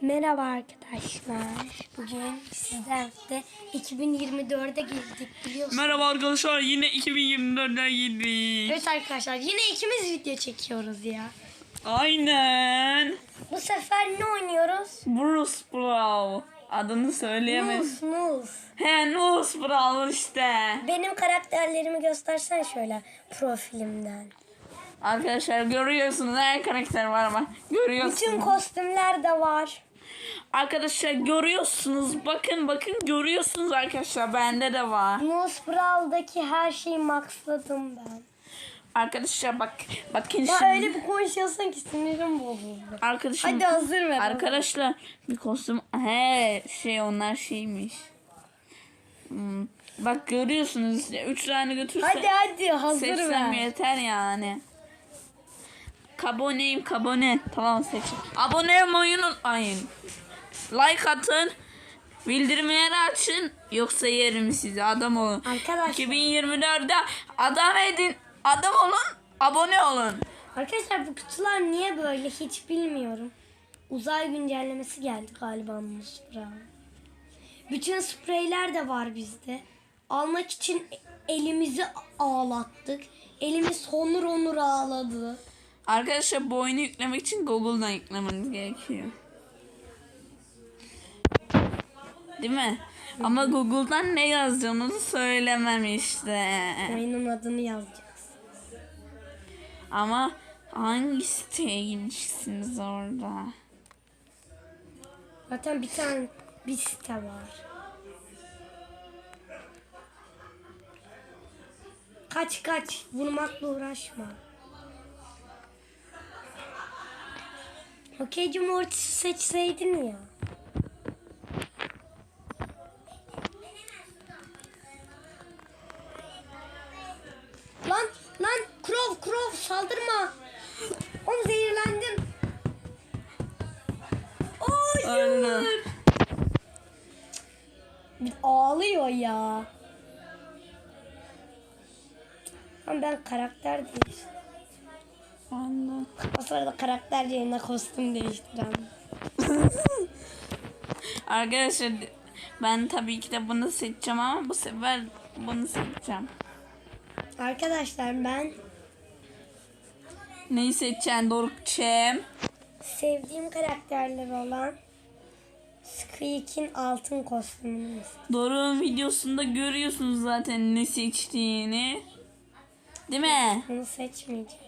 Merhaba arkadaşlar. Bugün sizlerle 2024'e girdik biliyorsunuz. Merhaba arkadaşlar yine 2024'den girdik. Evet arkadaşlar yine ikimiz video çekiyoruz ya. Aynen. Bu sefer ne oynuyoruz? Bruce Brown. Adını söyleyemedim. Nus Nus. He Bruce Brown işte. Benim karakterlerimi göstersen şöyle profilimden. Arkadaşlar görüyorsunuz her karakter var ama Bütün görüyorsunuz. kostümler de var. Arkadaşlar görüyorsunuz. Bakın bakın görüyorsunuz arkadaşlar bende de var. Nus Brawl'daki her şeyi maxladım ben. Arkadaşlar bak bakın Ya şimdi. öyle bir konuşuyorsun ki sinirim bozuldu. Arkadaşlar Hadi hazır ver. Arkadaşlar bir kostüm he şey onlar şeymiş. Hmm, Bak görüyorsunuz 3 tane götürse Hadi hadi hazır ver. yeter yani. Kaboneyim kabone. Tamam seçin. Abone olmayı unutmayın. Like atın. Bildirimleri açın. Yoksa yerim sizi adam olun. Arkadaşlar. 2024'de adam edin. Adam olun. Abone olun. Arkadaşlar bu kutular niye böyle hiç bilmiyorum. Uzay güncellemesi geldi galiba Brown. Bütün spreyler de var bizde. Almak için elimizi ağlattık. Elimiz honur honur ağladı. Arkadaşlar bu oyunu yüklemek için Google'dan yüklemeniz gerekiyor. Değil mi? Ama Google'dan ne yazacağınızı söylemem işte. Oyunun adını yazacağız. Ama hangi siteye gireceksiniz orada? Zaten bir tane bir site var. Kaç kaç vurmakla uğraşma. Okey Cumhuriyeti seçseydin ya. Lan lan Krov Krov saldırma. Oğlum zehirlendim. Öldü. Hayır. Bir ağlıyor ya. Ama ben karakter değiştirdim. O sırada karakter yerine kostüm değiştiren. Arkadaşlar ben tabii ki de bunu seçeceğim ama bu sefer bunu seçeceğim. Arkadaşlar ben Neyi seçeceksin Dorukçem? sevdiğim karakterler olan Squeak'in altın kostümünü istedim. Doruk'un videosunda görüyorsunuz zaten ne seçtiğini. Değil mi? Bunu seçmeyeceğim.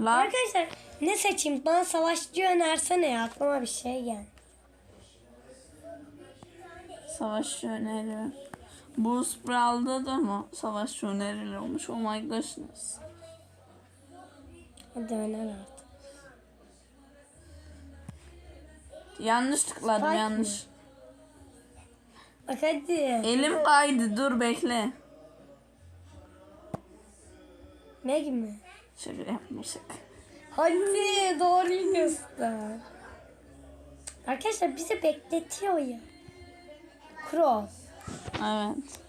La Arkadaşlar ne seçeyim? Bana savaşçı önersene ya. Aklıma bir şey gel. Savaşçı öneri. Bu Sprawl'da da mı savaşçı önerileri olmuş? Oh my goodness. Hadi öner artık. Yanlış tıkladım Spike yanlış. mi? Bak hadi. Elim kaydı dur bekle. Meg mi? Şöyle yapmışık. Hadi doğruyu göster. Arkadaşlar bizi bekletiyor ya. Cross. Evet.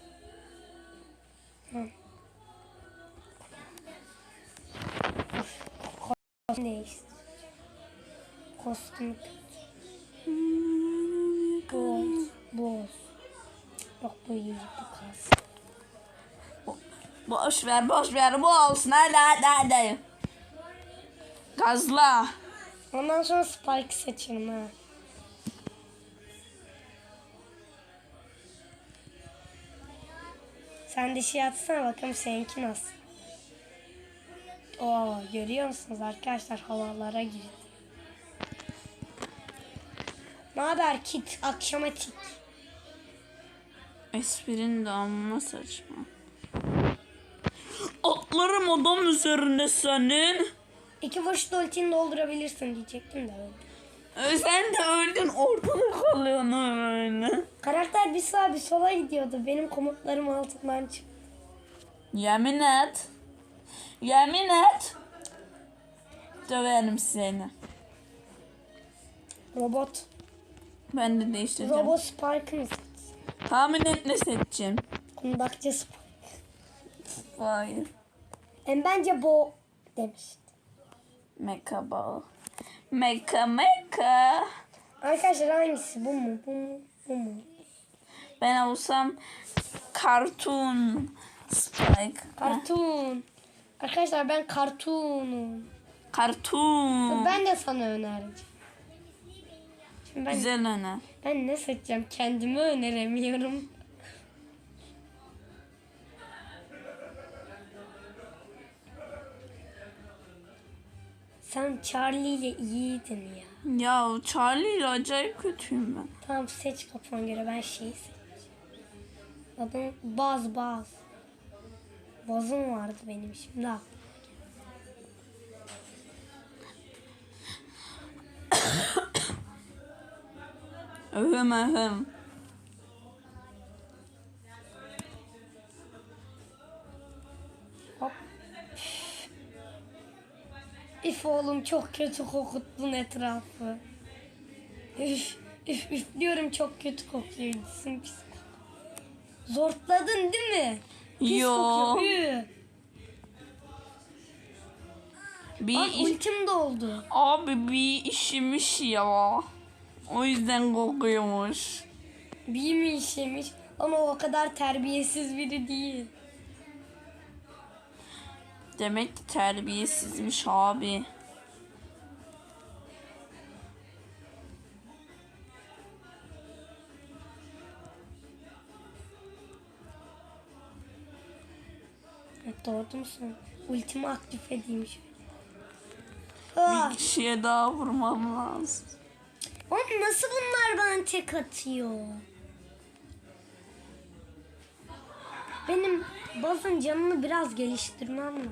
Değiştir. Kostüm boz. Boz. Yok bu bu kalsın. Boş ver boş ver bu olsun hadi hadi hadi. Gazla. Ondan sonra Spike seçelim ha. Sen dişi atsana bakalım seninki nasıl. Oo görüyor musunuz arkadaşlar havalara girdi. Ne haber kit akşama tik. Esprin de amma saçma. Atlarım adam üzerinde senin. İki vuruş ultini doldurabilirsin diyecektim de öyle. Ee, Sen de öldün ortada kalıyorsun öyle. Karakter bir sağa bir sola gidiyordu. Benim komutlarım altından çıktı. Yemin et. Yemin et. Döverim seni. Robot. Ben de değiştireceğim. Robot Spike'ı mı seçsin? Tahmin et ne seçeceğim. Kundakçı Spike. Hayır. En bence bu demişti. Mecha ball. Meka meka. Arkadaşlar hangisi? Bu mu? Bu mu? Bu mu? Ben olsam Cartoon Spike. Kartun. Arkadaşlar ben kartunum. Cartoon. Ben de sana önereceğim. Şimdi ben, Güzel öner. ben ne seçeceğim? Kendimi öneremiyorum. Sen Charlie ile iyiydin ya. Ya Charlie ile acayip kötüyüm ben. Tamam seç kafana göre ben şeyi seçeceğim. Adım Baz Baz. Bazım vardı benim şimdi aklıma Öhüm öhüm. Oğlum çok kötü kokuttun etrafı. Üf, üf, üf diyorum çok kötü kokuyor. Cisim pis. Zortladın değil mi? Pis Yo. kokuyor. Bir Bak iş- ultim doldu. Abi bir işimiş ya. O yüzden kokuyormuş. Bir mi işemiş ama o kadar terbiyesiz biri değil. Demek ki terbiyesizmiş abi. Doğru musun? Ultimi aktif edeyim şöyle. Ah, Bir kişiye daha vurmam lazım. oğlum nasıl bunlar bana tek atıyor? Benim bazın canını biraz geliştirmem lazım.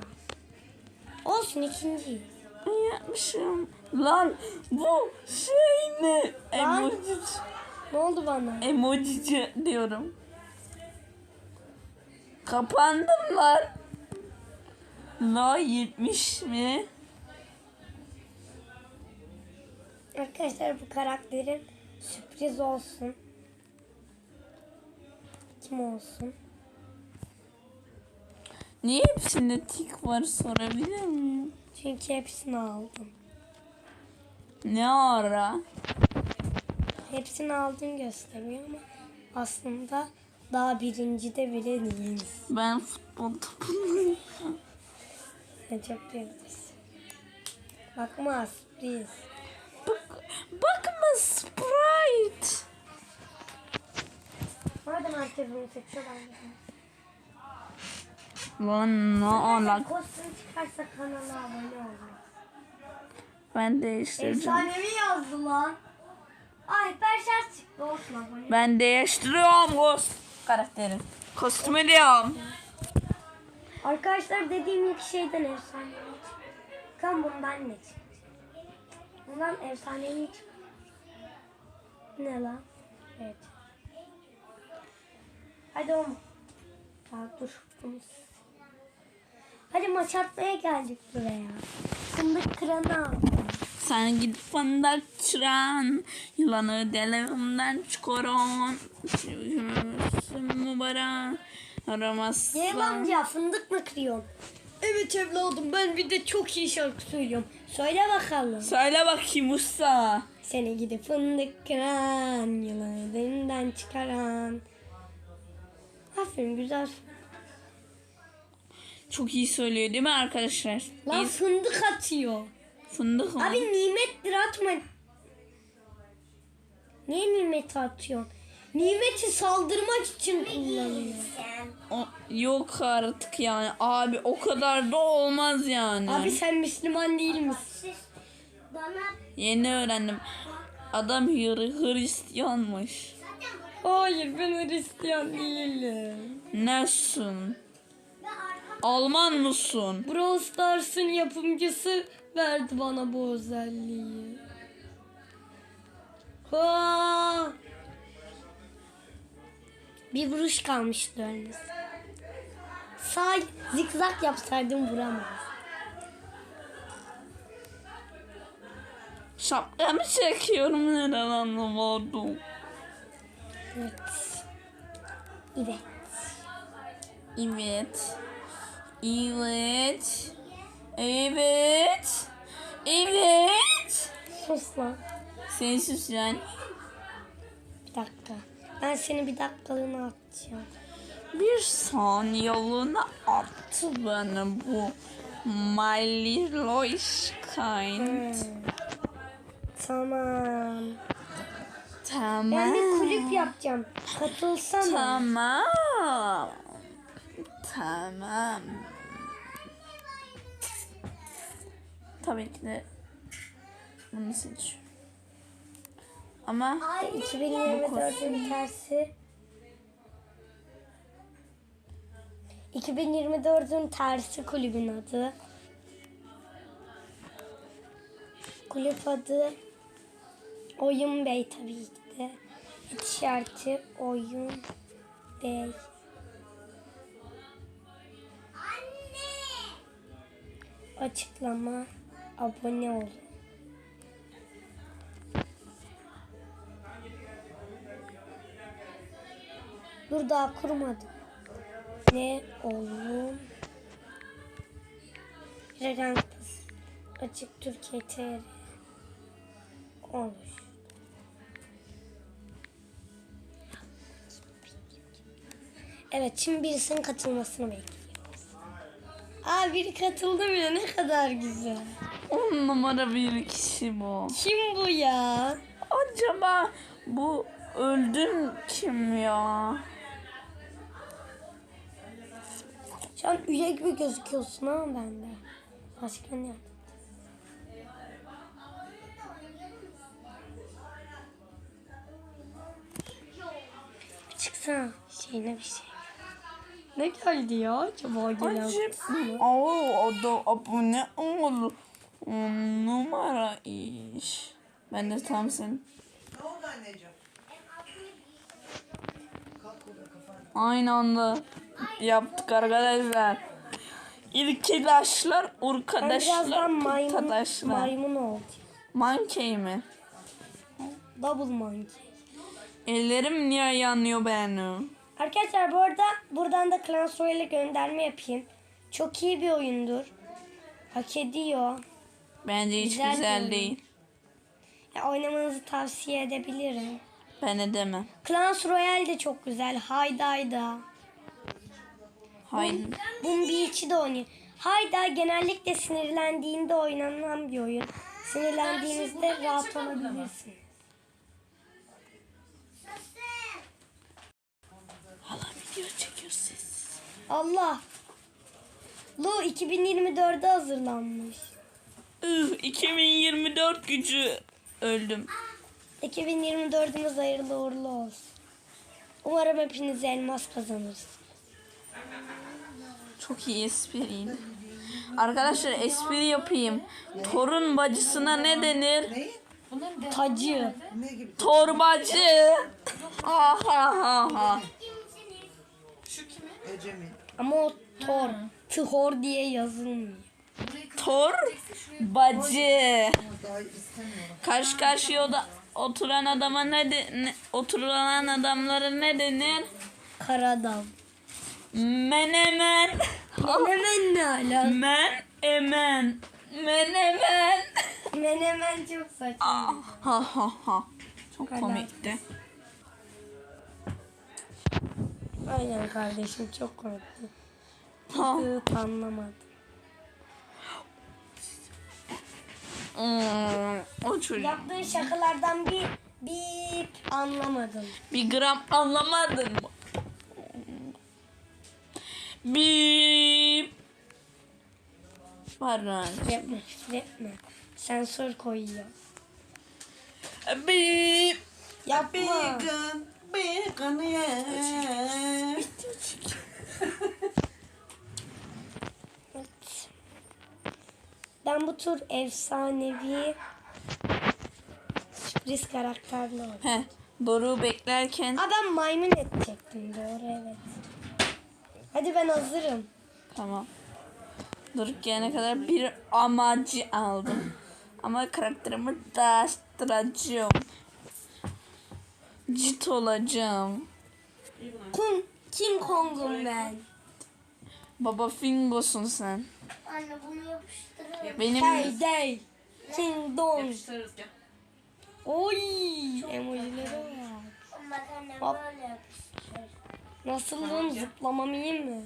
Olsun ikinci. Yapmışım? Lan bu şey ne? Lan. Emoji. Ne oldu bana? Emojici diyorum. Kapandım lan. La 70 mi? Arkadaşlar bu karakterin sürpriz olsun. Kim olsun? Niye hepsinde tik var sorabilir miyim? Çünkü hepsini aldım. Ne ara? Hepsini aldın gösteriyor ama aslında daha birinci de bile değiliz. Ben futbol topundayım. Ne çok değiliz. Bakma sürpriz. Bak, bakma Sprite. Madem herkes bunu seçiyor ben de. Lan ne alak. Kostüm çıkarsa kanala abone olun. Ben değiştireceğim. Efsanevi yazdı lan. Ay perşer çıktı olsun abone. Ben değiştiriyorum Ghost karakteri. Kostümü diyorum. Arkadaşlar dediğim ilk şeyden efsanevi çıktı. Kan bundan ne çıktı? Bundan efsanevi çıktı. Ne lan? Evet. Hadi oğlum. Ya dur. Hadi maç atmaya geldik buraya. Fındık kıranı aldım. Sen gidip fındık çıran, yılanı delimden çıkaran, mübarek aramazsan. Ceylan amca fındık mı kırıyorsun? Evet evladım ben bir de çok iyi şarkı söylüyorum. Söyle bakalım. Söyle bakayım usta. Seni gidip fındık kıran, yılanı derinden çıkaran. Aferin güzel. Çok iyi söylüyor değil mi arkadaşlar? Lan Biz fındık atıyor. fındık mı? Abi nimettir atma. Niye nimeti atıyorsun? Nimeti saldırmak için kullanıyor. O- yok artık yani. Abi o kadar da olmaz yani. Abi sen Müslüman değil misin? Yeni öğrendim. Adam Hır- Hristiyanmış. Hayır ben Hristiyan değilim. Nesin? Alman mısın? Brawl Stars'ın yapımcısı verdi bana bu özelliği. Ha! Bir vuruş kalmıştı ölmesi. Sağ zikzak yapsaydım vuramaz. Şapka mı çekiyorum neden anlamadım. Evet. Evet. Evet. Evet. Evet. Evet. Sus lan. Sensiz yani. Bir dakika. Ben seni bir dakikalığına atacağım. Bir saniyeliğine attı beni bu My Little Kind. Tamam. Tamam. Ben bir kulüp yapacağım. Katılsana. Tamam. Tamam. Tabii ki de bunu seçiyorum. Ama 2024'ün tersi. 2024'ün tersi kulübün adı. Kulüp adı Oyun Bey tabii ki de. Tişörtü Oyun Bey. Açıklama abone olun. Dur daha kurmadım. Ne oğlum? Regankız. Açık Türkiye TR. Olur. Evet şimdi birisinin katılmasını bekliyoruz. Aa biri katıldı bile ne kadar güzel. on numara bir kişi bu. Kim bu ya? Acaba bu öldün kim ya? Şu an üye gibi gözüküyorsun ama bende. Başka ne? Çıksana şeyine bir şey. Ne geldi ya acaba gelen Acaba? Oo, o da abone ol. Numara iş. Ben de tam sen. Ne oldu anneciğim? Aynı anda yaptık arkadaşlar. İlkidaşlar, birazdan maymun, arkadaşlar. maymun olacağım. Monkey mi? Double monkey. Ellerim niye yanıyor benim? Arkadaşlar bu arada buradan da Clans Royale'e gönderme yapayım. Çok iyi bir oyundur. Hak ediyor. Bence hiç Güzel güzel, değil. Ya, oynamanızı tavsiye edebilirim. Ben edemem. Clans Royale de çok güzel. Haydayda. Hayır. Boom Beach'i de oynuyor. Hayda genellikle sinirlendiğinde oynanan bir oyun. Sinirlendiğinizde rahat olabilirsiniz. Hala video çekiyor. Allah. Lu 2024'de hazırlanmış. Üh, 2024 gücü öldüm. 2024'ümüz hayırlı uğurlu olsun. Umarım hepiniz elmas kazanırsınız. Çok iyi espriydi. Arkadaşlar espri yapayım. Torun bacısına ne denir? Tacı. Torbacı. Ha ha ha ha. Ecemi. Ama o tor. Tıhor diye yazılmıyor. Tor bacı. Karşı karşıya oda- oturan adama ne, de, ne oturulan adamlara ne denir? Karadam. Menemen. Menemen ne ala? Men emen. Menemen. Menemen çok saçma. Ah, ha ha ha. Çok Helal. komikti. Aynen kardeşim çok. Ha. Tıt anlamadım. Hmm, o çocuk. Yaptığın şakalardan bir bir anlamadım. Bir gram anlamadın mı? Bip. Pardon. Yapma, yapma. Sensör koyuyor. Bip. Yapma. Bacon. Bacon ye. Evet. Ben bu tur efsanevi sürpriz karakterli oldum. Heh. Doruk'u beklerken ben maymun edecektim doğru evet. Hadi ben hazırım. tamam. Doruk gelene kadar bir amacı aldım. Ama karakterimi değiştireceğim. Cit olacağım. Kung, King Kong'um ben. Baba Fingo'sun sen. Anne bunu yapıştırırım. Benim Hey day. King Dong. Yapıştırırız gel. Oy emojilere bak. Bak annem Hop. böyle yapıştır. Nasılım zıplamam iyi mi?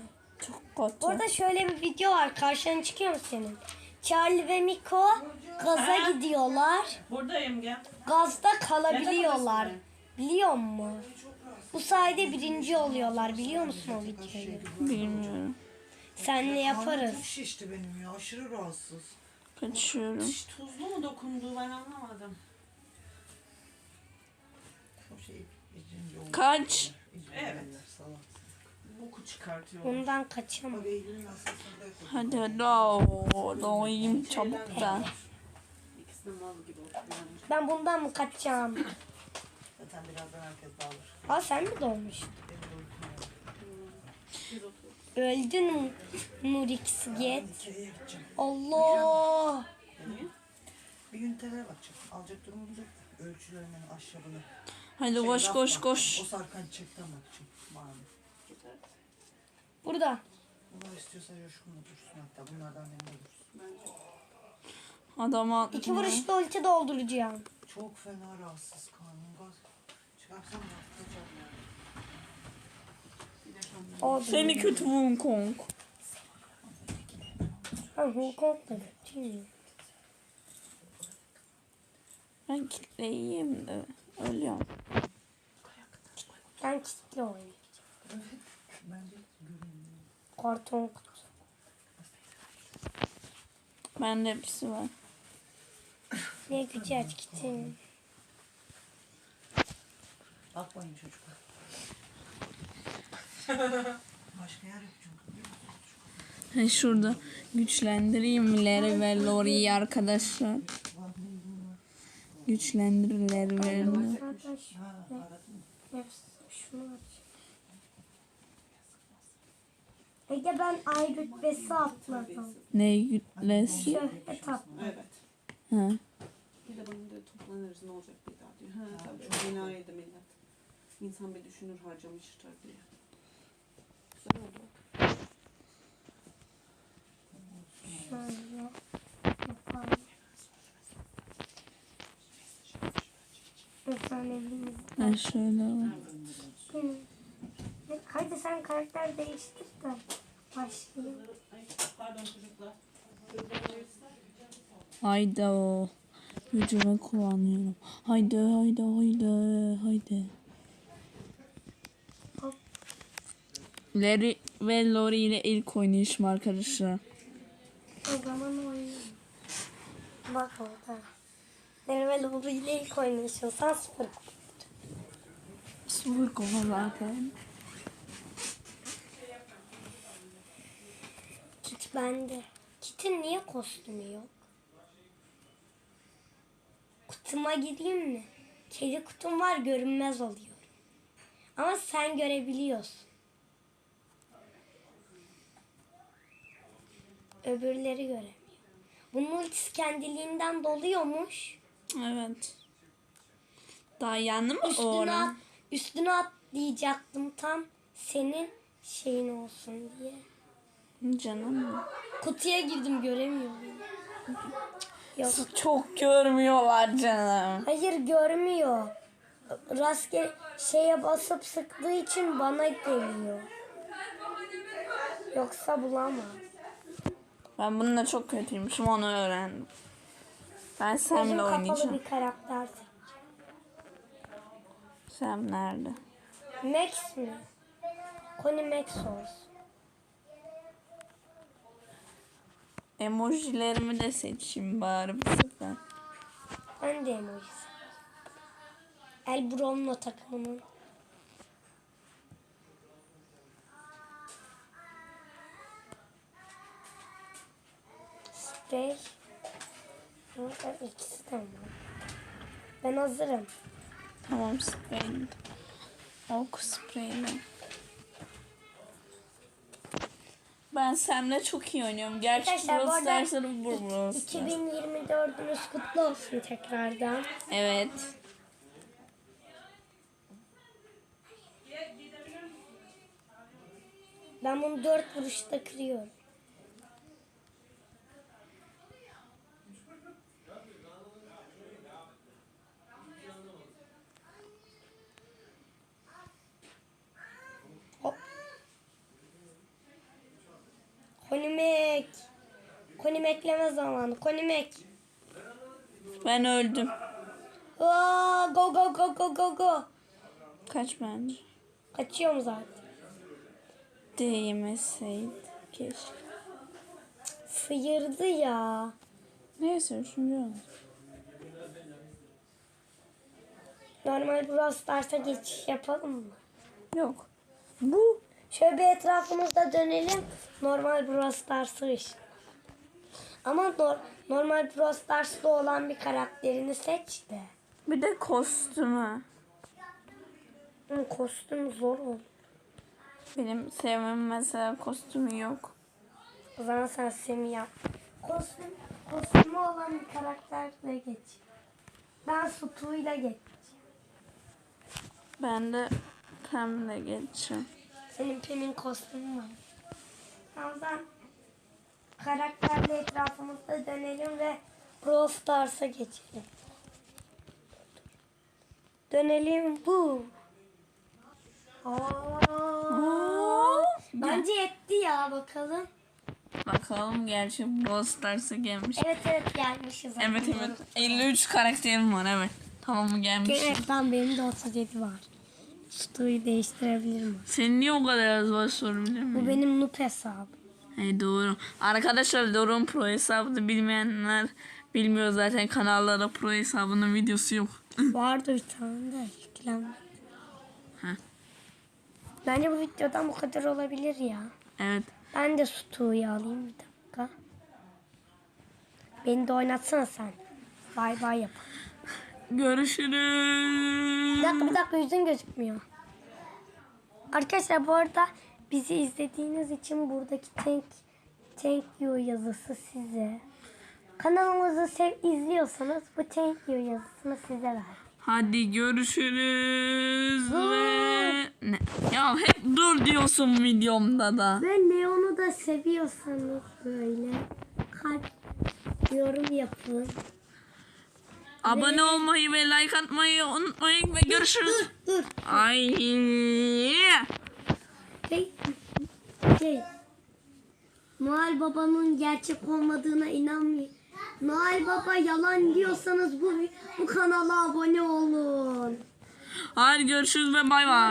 Çok kötü. Burada şöyle bir video var. Karşına çıkıyor mu senin? Charlie ve Miko gaza gidiyorlar. Buradayım gel. Gazda kalabiliyorlar. Biliyor musun? Bu sayede birinci oluyorlar. Biliyor musun o videoyu? Bilmiyorum. Senle yaparız. Çok şişti benim ya. Aşırı rahatsız. Kaçıyorum. Hiç tuzlu mu dokundu ben anlamadım. O şey ikinci oldu. Kaç. Evet. Bundan kaçamam. Hadi hadi. Doğayım çabuk da. Ben bundan mı kaçacağım? Zaten birazdan herkes dağılır. Aa sen mi doğmuştun? Var. Öldün mü Nurix Get? Allah! Bir ünitelere bakacağım. Alacak durumum yok. da. Ölçülerini, ahşabını. Hadi Şey, koş koş var. koş. O sarkan çekten bakacağım. Mavi. Burada. Bunlar istiyorsa coşkunla dursun hatta. Bunlardan benim dursun. Adama İki vuruşta ulti dolduracağım. Çok fena rahatsız karnım. Gaz. Çıkarsam rahatlayacağım yani. Da. Seni kötü Wukong. Kong. Ha, Kong'da kötüyüm. Ben kitleyeyim de ölüyorum. Ben kitle oynayacağım. Ben de göreyim. Karton kutu. Bende hepsi var. Ne gücü aç kitin. Bakmayın çocuklar. Başka yer yok çünkü. Şurada güçlendireyim Larry ve Lori'yi arkadaşlar. Güçlendirirler ve Arkadaş. ne- Şunu aç. Ege ben ay rütbesi atladım. ne gütlesi? Şöhret atladım. Evet. Ha. Bir de bana da toplanırız ne olacak bir daha diyor. Ha tabii çok enayiydi millet. İnsan bir düşünür harcamıştır diye. Güzel oldu bak. Şöyle yapalım. Efsanevimiz. Ha şöyle var. Hadi sen karakter değiştir de başlayayım. Pardon çocuklar. Hayda o. Gücümü kullanıyorum. Haydi haydi haydi haydi. Hop. Larry ve Lori ile ilk oynayışım arkadaşlar. O zaman oynayayım. Bak orada. Benim ve Lulu ile ilk oynayışımsan sıfır. Sıfır kova zaten. Kit bende. Kit'in niye kostümü yok? Kutuma gireyim mi? Kedi kutum var görünmez oluyorum. Ama sen görebiliyorsun. Öbürleri göremiyor. Bunun ultisi kendiliğinden doluyormuş. Evet. Daha yandı mı Üstüne orada? at, üstüne atlayacaktım tam senin şeyin olsun diye. Canım. Kutuya girdim göremiyorum. Yok. Çok görmüyorlar canım. Hayır görmüyor. Rastgele şeye basıp sıktığı için bana geliyor. Yoksa bulamaz. Ben bununla çok kötüymüşüm onu öğrendim. Ben Sam'le oynayacağım. bir karakter. Sam nerede? Max mi? Connie Max olsun. Emojilerimi de seçeyim bari bu sefer. Ben de emoji. El Bromlo takımının. Sprey. Burada ikisi de. Ben hazırım. Tamam spreyle. Ok spreyle. Ben Sam'le çok iyi oynuyorum. Gerçi Brawl Stars'ın bu Brawl Stars. 2024'ünüz kutlu olsun tekrardan. Evet. Ben bunu dört vuruşta kırıyorum. Konim ekleme zamanı. Konim ek. Ben öldüm. Aa, go go go go go go. Kaç bence. Kaçıyorum zaten. Değmeseydi. Keşke. Sıyırdı ya. Neyse üçüncü oldu. Normal Brawl Stars'a geçiş yapalım mı? Yok. Bu. Şöyle bir etrafımızda dönelim. Normal Brawl Stars'ı işte. Ama nor- normal Brawl Stars'ta olan bir karakterini seç de. Bir de kostümü. Hı, kostüm zor olur. Benim sevmem mesela kostümü yok. O zaman sen Semi yap. Kostüm, kostümü olan bir karakterle geç. Ben Sutu'yla geç. Ben de Pem'le geçeceğim. Senin Pem'in kostümü var. O zaman karakterle etrafımızda dönelim ve Brawl Stars'a geçelim. Dönelim bu. Aa, bence yetti ya bakalım. Bakalım gerçi Brawl Stars'a gelmiş. Evet evet gelmişiz. Evet evet. 53 karakterim var evet. Tamam gelmiş. Evet lan benim de 37 var. Stu'yu değiştirebilirim. Senin niye o kadar az var sorabilir Bu miyim? benim noob hesabım. He, doğru. Arkadaşlar Doruk'un pro hesabını bilmeyenler bilmiyor zaten kanallarda pro hesabının videosu yok. Vardı bir tane de yüklenmedi. Bence bu videodan bu kadar olabilir ya. evet. Ben de Stu'yu alayım bir dakika. Beni de oynatsana sen. Bay bay yap. Görüşürüz. Bir dakika bir dakika yüzün gözükmüyor. Arkadaşlar bu arada bizi izlediğiniz için buradaki thank, thank you yazısı size. Kanalımızı sev izliyorsanız bu thank you yazısını size ver. Hadi görüşürüz ve ne? Ya hep dur diyorsun videomda da. Ve Neon'u da seviyorsanız böyle kalp yorum yapın. Abone olmayı ve like atmayı unutmayın ve görüşürüz. Dur. Ay. Şey, şey. Noel Baba'nın gerçek olmadığına inanmayın. Noel Baba yalan diyorsanız bu bu kanala abone olun. Hadi görüşürüz ve bay bay.